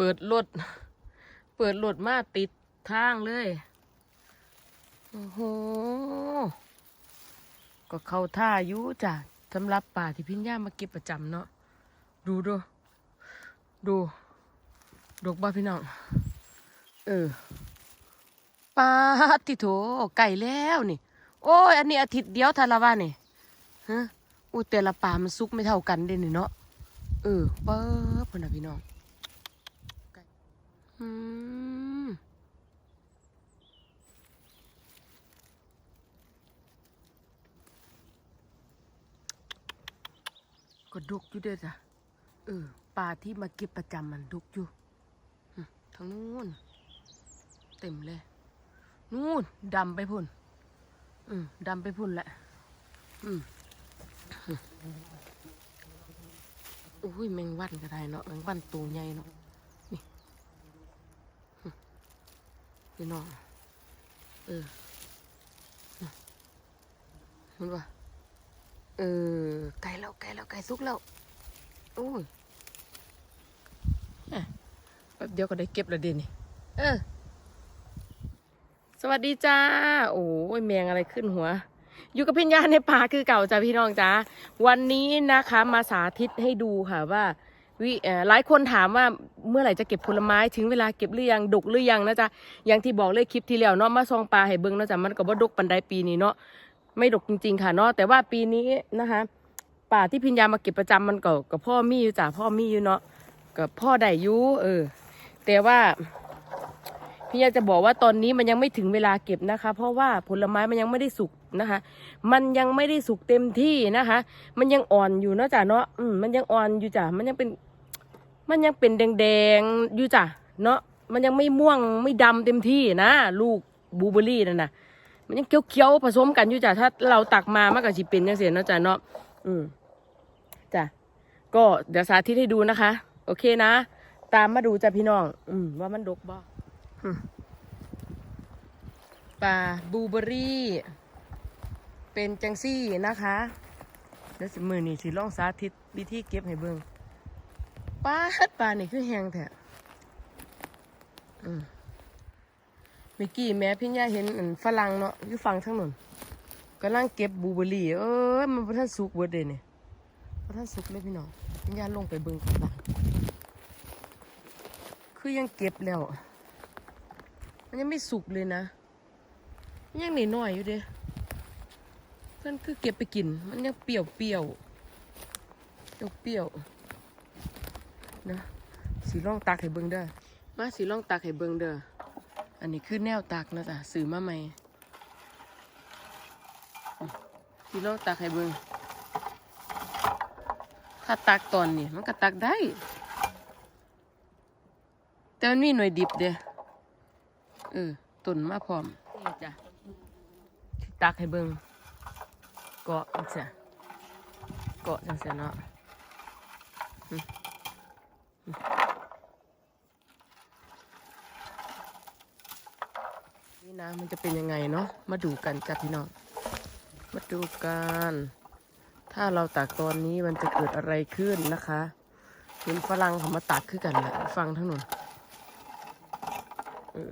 เปิดรถเปิดรถมาติดทางเลย โอ้โห ก็เข้าท่าอยู่จ้ะสำหรับป่าที่พิญญามาเก็บประจำเนาะ ดูดู ดูดกบ้าพี่น้อง เออปาติโถไก่แล้วนี่ โอ้ย อันนี้อาทิตย์เดียวทาละว่านี่ฮะอู้แต่ละป่ามันซุกไม่เท่ากันเด้นี่เนาะ เออเปิ้บพนนะพี่น้อง อืมก็ดุกอยู่เด้อจ้ะเออปลาที่มาเก็บประจำมันดุกอยู่อืมทางนู้นเต็มเลย นู่นดำไปพุ่น อืมดำไปพุ่นแหละ อืมอุ้ยแมงวันก็ได้เนาะแมงวันตัวใหญ่เนาะนี่อืม พี่น้องเอออืมเห็นปะเออไก่แล้วไก่แล้วไก่สุกแล้วโอ้ยอะแป๊บเดียวก็ได้เก็บแล้วเดี๋ยวนี้เออ สวัสดีจ้า โอ้ยแมงอะไรขึ้นหัว อยู่กับพิญญาในป่าคือเก่าจ้าพี่น้องจ้าวันนี้นะคะ มาสาธิตให้ดูค่ะว่า วิหลายคนถามว่าเมื่อไหร่จะเก็บผลไม้ถึงเวลาเก็บหรือยังดกหรือยังนะจ๊ะอย่างที่บอกเลยคลิปที่แล้วเนาะมาซองปลาให้เบิ้งเนาะจ๊ะมันก็บ่ดกปันไดปีนี้เนาะไม่ดกจริง ๆ ค่ะเนาะแต่ว่าปีนี้นะคะป่าที่พิญญามาเก็บประจำมันก็กับพ่อมีอยู่จ้ะพ่อมีอยู่เนาะกับพ่อได้ยูเออ แต่ว่าพี่ยาจะบอกว่าตอนนี้มันยังไม่ถึงเวลาเก็บนะคะ เพราะว่าผลไม้มันยังไม่ได้สุกนะคะ มันยังไม่ได้สุกเต็มที่นะคะ มันยังอ่อนอยู่เนาะจ้ะเนาะอืมมันยังอ่อนอยู่จ้ะมันยังเป็น มันยังเป็นแดงๆอยู่จ้ะเนาะมันยังไม่ม่วงไม่ดำเต็มที่นะ ลูกบลูเบอร์รี่นั่นนะมันยังเคี้ยวๆผสมกันอยู่จ้ะถ้าเราตักมามันก็สิเป็นจังเสียเนาะจ้ะเนาะอืมจ้ะก็เดี๋ยวสาธิตให้ดูนะคะ โอเคนะ ตามมาดูจ้ะพี่น้อง อืมว่ามันดกบ่ปลาบลูเบอรี่ เป็นจังซี่นะคะเดี๋ยวสิมือนี่สิลองสาธิตวิธีเก็บให้เบิ่ง ปลาดปลานี่คือแหงแท้อืมเมื่อกี้แม่พี่ย่าเห็นอันฝรั่งเนาะอยู่ฝั่งทั้งนู้นกำลังเก็บบลูเบอรี่ เอ้ยมันบ่ทันสุกเบิดเด้นี่ยบ่ทันสุกเลยพี่น้องพี่ย่าลงไปเบิ่งข้างล่างคือยังเก็บแล้ว มันยังไม่สุกเลยนะมันยังหน่อยๆอยู่เด้เพื่อนคือเก็บไปกิน มันยังเปรี้ยวเปรี้ยวเปรี้ยวเปรี้ยว นะสีร่องตักให้เบิ่งเด้อมาสีร่องตักให้เบิ่งเด้ออันนี้คือแนวตักนะจ๊ะซื้อมาใหม่สีร่องตักให้เบิ่งถ้าตักตอนนี้มันก็ตักได้ แต่มันมีหน่วยดิบเด้อเออต้นมาพร้อมนี่จ้ะที่ตักให้เบิ่งเกาะจังซี่เกาะจังซี่เนาะอืมอืมนี่นะ มันจะเป็นยังไงเนาะมาดูกันจ้ะพี่น้องมาดูกันถ้าเราตักตอนนี้มันจะเกิดอะไรขึ้นนะคะเห็นฝรั่งเขามาตักคือกันแหละฟังทั้งนู้นเออ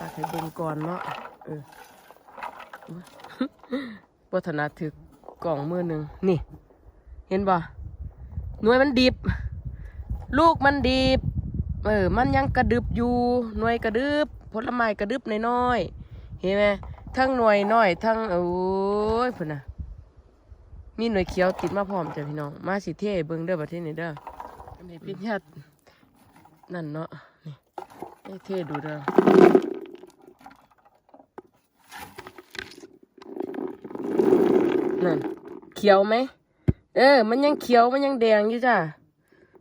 ตักให้เบิ่งก่อนเนาะเออวัฒนาถือกล่องมือหนึ่งนี่ เห็นบ่หน่วยมันดิบ ลูกมันดิบเออมันยังกระดึบอยู่หน่วยกระดึบ ผลไม้กระดึบน้อยๆเห็นไหมทั้งหน่วยน้อยทั้งโอ้ยพุ่นน่ะมีหน่วยเขียวติดมาพร้อมจ้ะพี่น้องมาสิเท่เบิ่งเด้อประเทศนี้เด้อนนี้พิญญาตนั่นเนาะนี่ให้เท่ดูเด้อนั่นเขียวไหมเออ มันยังเขียวมันยังแดงอยู่จ้ะ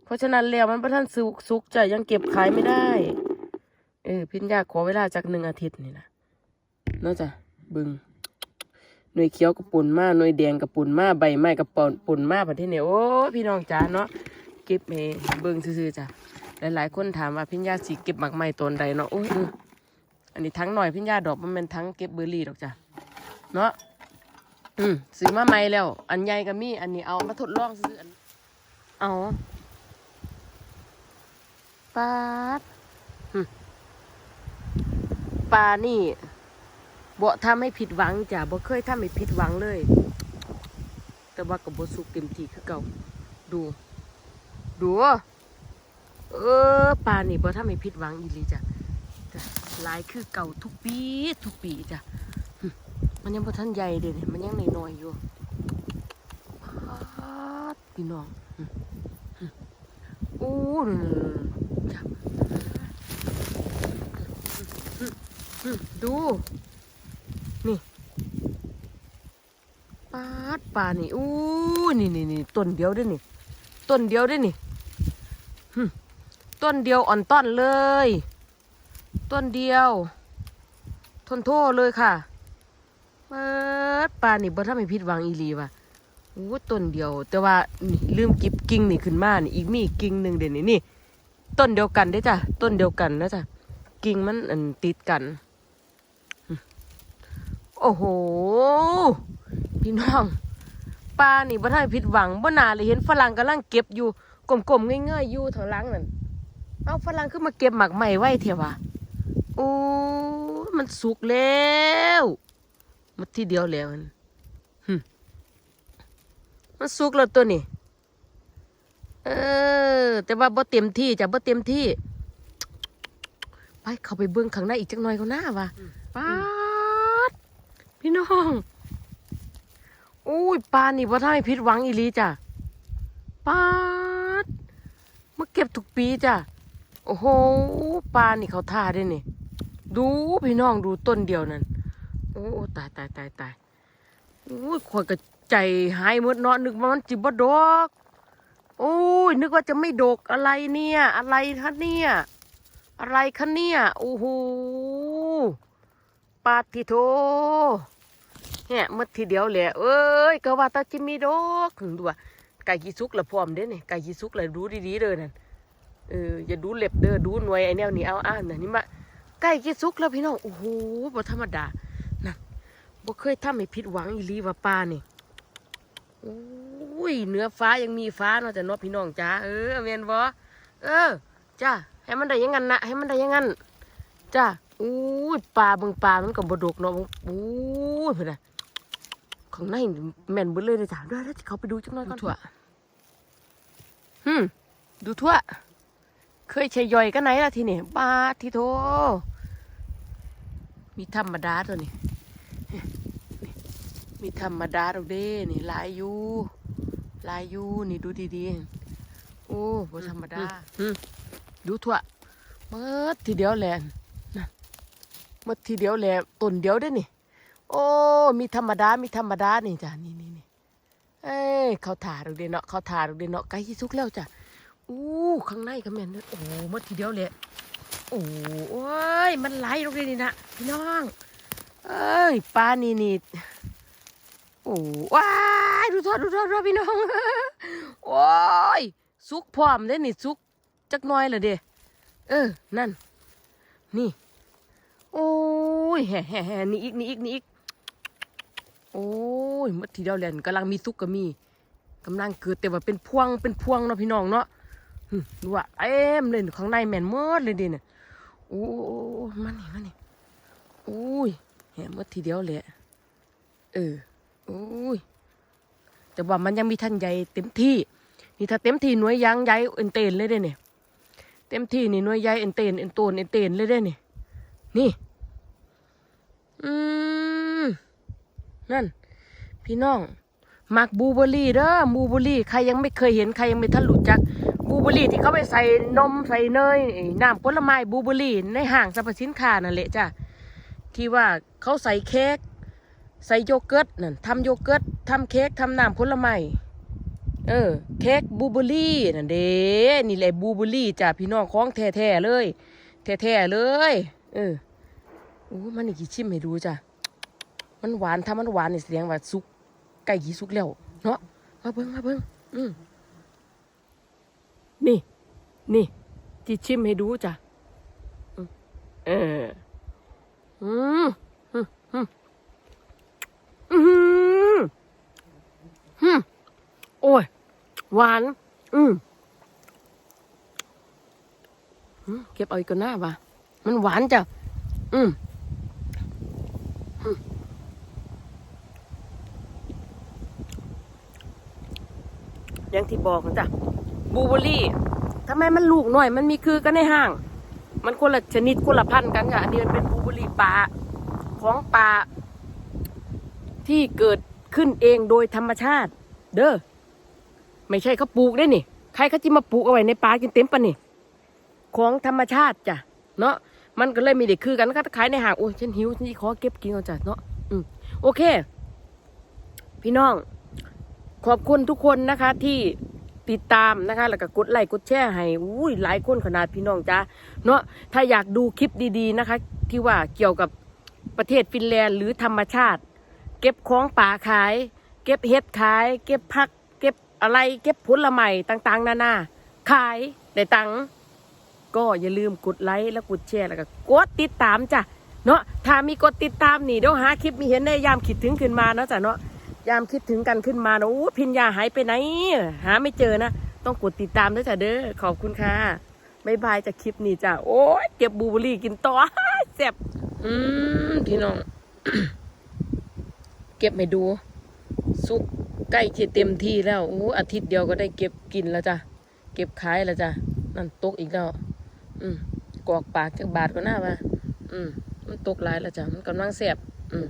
เพราะฉะนั้นแล้วมันประทันสุกสุกจ้ะยังเก็บขายไม่ได้ เออพิญญาขอเวลาจากหนึ่งอาทิตย์นี่นะนาะจ้ะบึงหน่วยเขียวกับปุ่นมาหน่วยแดงกับปุ่นมาใบไม้กับปอนปุ่นมาประเทศเนี่ยโอ้พี่น้องจ้าเนาะเก็บเองเบิ่งซื่อๆจ้ะหลายๆคนถามว่าพิญญาสีเก็บหมักไม้ตนใดเนาะโอ้ยอันนี้ทั้งหน่อยพิญญาดอกมันเป็นทั้งเก็บเบอร์รี่ดอกจ้ะเนาะอืมซื้อมาใหม่แล้ว อันใหญ่ก็มีอันนี้เอามาทดลองซื้ออันเอาปปลาด ปลานี่บ่ทำให้ผิดหวังจ้ะบ่เคยทำให้ผิดหวังเลย แต่ว่ากับบ่สุกเต็มที่คือเก่าดู ดู เออปลานี่บ่ทำให้ผิดหวังอีหลีจ้ะจ้ะลายคือเก่าทุกปีทุกปีจ้ะมันยังบ่ทันใหญ่เด้มันยังน้อยๆอยู่พี่น้องหึหึโอ้นั่นๆๆจ้ะหึหึ ดู นี่ปาดปลานี่อู้นี่นี่นี่ต้นเดียวด้วยนี่ต้นเดียวด้วยนี่ต้นเดียวอ่อนต้อนเลย ต้นเดียว ทนโทษเลยค่ะเปิดปลานี่บ่ทำให้ผิดหวังอีหลีว่ะโอ้ต้นเดียว แต่ว่านี่ลืมกิบกิ่งนี่ขึ้นมานี่อีกมีอีกกิ่งหนึ่งเด่นนี่นี่ ต้นเดียวกันได้จ้ะต้นเดียวกันนะจ้ะกิ่งมันอันติดกัน โอ้โห พี่น้องปลานี่บ่ทันผิดหวังบ่น่าเลยเห็นฝรั่งกำลังเก็บอยู่กลมๆง่ายๆอยู่ทางหลังนั่นเอาฝรั่งขึ้นมาเก็บหมักใหม่ไว้เถอะวะโอ้มันสุกแล้วมันทีเดียวแล้วมันหึมันสุกแล้วตัวนี้เออ แต่ว่าบ่เต็มที่จ้ะบ่เต็มที่ ไปเข้าไปเบิ่งข้างในอีกจักหน่อยก็น่าว่ะป้าด พี่น้องอุ้ยปลานี่ว่าทำให้ผิดหวังอีลีจ้ะปลาดมาเก็บทุกปีจ้ะโอ้โหปลานี่เขาท่าได้นี่ ดูพี่น้องดูต้นเดียวนั่นโอ้ตายตายตายตายอุ้ยคอยกระใจหายหมดเนาะนึกว่ามันจิบดอกโอ้ยนึกว่าจะไม่ดกอะไรเนี่ย อะไรคะเนี่ย อะไรคะเนี่ยโอ้โห ปาติโทเนี่ยเมื่อทีเดียวแหละเอ้ยก็ว่าตาจิมีดอกถึงดูว่าไก่กีซุกละพร้อมเด้เนี่ยไก่กีซุกละดูดีๆเด้อนั่นเอออย่าดูเล็บเด้อดูหน่วยไอแนวนี้เอาอ่านน่ะนี่มาไก่กีซุกแล้วพี่น้องโอ้โหบ่ธรรมดานั่นบ่เคยทำให้ผิดหวังอีหลีว่าปลานี่โอ้ยเหนือฟ้ายังมีฟ้าเนาะแต่เนาะพี่น้องจ้าเออแม่นบ่เออจ้าให้มันได้ยังงั้นนะให้มันได้ยังงั้นจ้า อู้ยปลาเบิ่งปลามันกับบดกเนาะอู้ยเพื่อนนะของในนี่แม่นเบิดเลยเลยจ้าเดี๋ยวเดี๋ยวเขาไปดูจังหน่อยก่อนทั่วฮึมดูทั่ว เคยใช้ย่อยกันไหนล่ะทีนี่ปลาทีโท มีธรรมดาตัวนี้ มีธรรมดาตรงเด้นี่ลายอยูลายอยูนี่ดูดีๆโอ้บ่ธรรมดาอืมดูทั่วเมื่อทีเดียวแหละห มดทีเดียวแหละต้นเดียวได้นี่ โอ้ มีธรรมดา มีธรรมดานี่จ้ะนี่นี่นี่เอ้ยเขาถ่าดูเดเนาะเขาถ่าดูเดเนาะไก่ที่สุกแล้วจ้ะอู้ข้างในก็แม่นโอ้มดทีเดียวแหละโอ้โอ้ยมันไหลลงเลยนี่นะพี่น้อง เอ้ยปลานี่นี่โอ้ว้ายดูทอดดูทอดดูพี่น้องโอ้ยสุกพร้อมเด้นี่สุกจักน้อยละเด้เออนั่น นี่ โอ้ยแห่แห่แห่นี่อีกนี่อีกนี่อีกโอ้ยมื่อทีเดียวแหลนกำลังมีซุกก็มีกำลังเกิดแต่ว่าเป็นพวงเป็นพวงเนาะพี่น้องเนาะดูว่าเอ็มเลยข้างในแมนมดเลยเดิเนี่ยโอ้มันนี่มันนี่โอ้ยแห่มื่อทีเดียวแหละเออโอ้ยแต่ว่ามันยังมีทันใหญ่เต็มที่ นี่ถ้าเต็มที่หน่วยยางใหญ่เอ็นเตนเลยเด้เนี่ยเต็มที่นี่หน่วยใหญ่เอ็นเตนเอ็นโตนเอ็นเตนเลยเด้เนี่ย นี่ อืม นั่น พี่น้องมักบูเบอรี่เด้อบูเบอรี่ใครยังไม่เคยเห็นใครยังไม่ทันรู้จักบูเบอรี่ที่เขาไปใส่นมใส่เนยน้ำผลไม้บูเบอรี่ในห้างสรรพสินค้านั่นแหละจ้ะที่ว่าเขาใส่เค้กใส่โยเกิร์ตนั่นทำโยเกิร์ตทำเค้กทำน้ำผลไม้เออเค้กบูเบอรี่นั่นเด้นี่แหละบูเบอรี่จ้ะพี่น้องของแท้ๆเลยแท้ๆเลย เออ โอ้มันนี่กี่ชิมให้ดูจ้ะ มันหวานถ้ามันหวานนี่แสดงว่าสุกไก่กี่สุกแล้วเนาะมาเบิ้งมาเบิ้งอืมนี่ นี่จีชิมให้ดูจ้ะเอออืมอืมอืมอืมอืมโอ้ยหวาน อืมอืมเก็บเอาอีกก่อนหน้าว่ะมันหวานจ้ะอืม อย่างที่บอกนะจ้ะบูเบอรี่ทำไมมันลูกหน่อย มันมีคือกันในห้าง มันคนละชนิดคนละพันธุ์กันค่ะอันนี้มันเป็นบูเบอรี่ป่าของป่าที่เกิดขึ้นเองโดยธรรมชาติ เด้อไม่ใช่เขาปลูกได้นี่ ใครเขาจะมาปลูกเอาไว้ในป่ากินเต็มปะนี่ ของธรรมชาติจ้ะเนาะมันก็เลยมีเด็กคือกันก็ขายในห้างโอ้ยฉันหิวฉันขอเก็บกินเอาจ้ะเนาะอืมโอเค พี่น้อง ขอบคุณทุกคนนะคะที่ติดตามนะคะ แล้วก็กดไลค์กดแชร์ให้อุ้ยหลายคนขนาดพี่น้องจ้าเนาะถ้าอยากดูคลิปดีๆนะคะ ที่ว่าเกี่ยวกับประเทศฟินแลนด์ หรือธรรมชาติ เก็บของป่าขาย เก็บเห็ดขาย เก็บผัก เก็บอะไรเก็บผลไม้ต่างๆ นานาขายได้ตังค์ก็อย่าลืมกดไลค์แล้วกดแชร์แล้วก็กดติดตามจ้ะเนาะถ้ามีกดติดตามนี่เดี๋ยวหาคลิปมีเห็นได้ยามคิดถึงขึ้นมาเนาะจ้ะเนาะ ยามคิดถึงกันขึ้นมานะโอ้พิญญาหายไปไหน หาไม่เจอนะ ต้องกดติดตามด้วยจ้ะเด้อ ขอบคุณค่ะบายบายจากคลิปนี้จ้ะ โอ้ยเก็บบูเบอรี่กินต่อแซ่บอืมพี่น้อง เก็บไม่ดู สุกใกล้จะเต็มที่แล้วโอ้อาทิตย์เดียวก็ได้เก็บกินแล้วจ้ะ เก็บขายแล้วจ้ะ นั่นตกอีกแล้ว อืมกอกปากจากบาทก็น่าว่าอืมมันตกหลายแล้วจ้ะ มันกำลังแสบอืม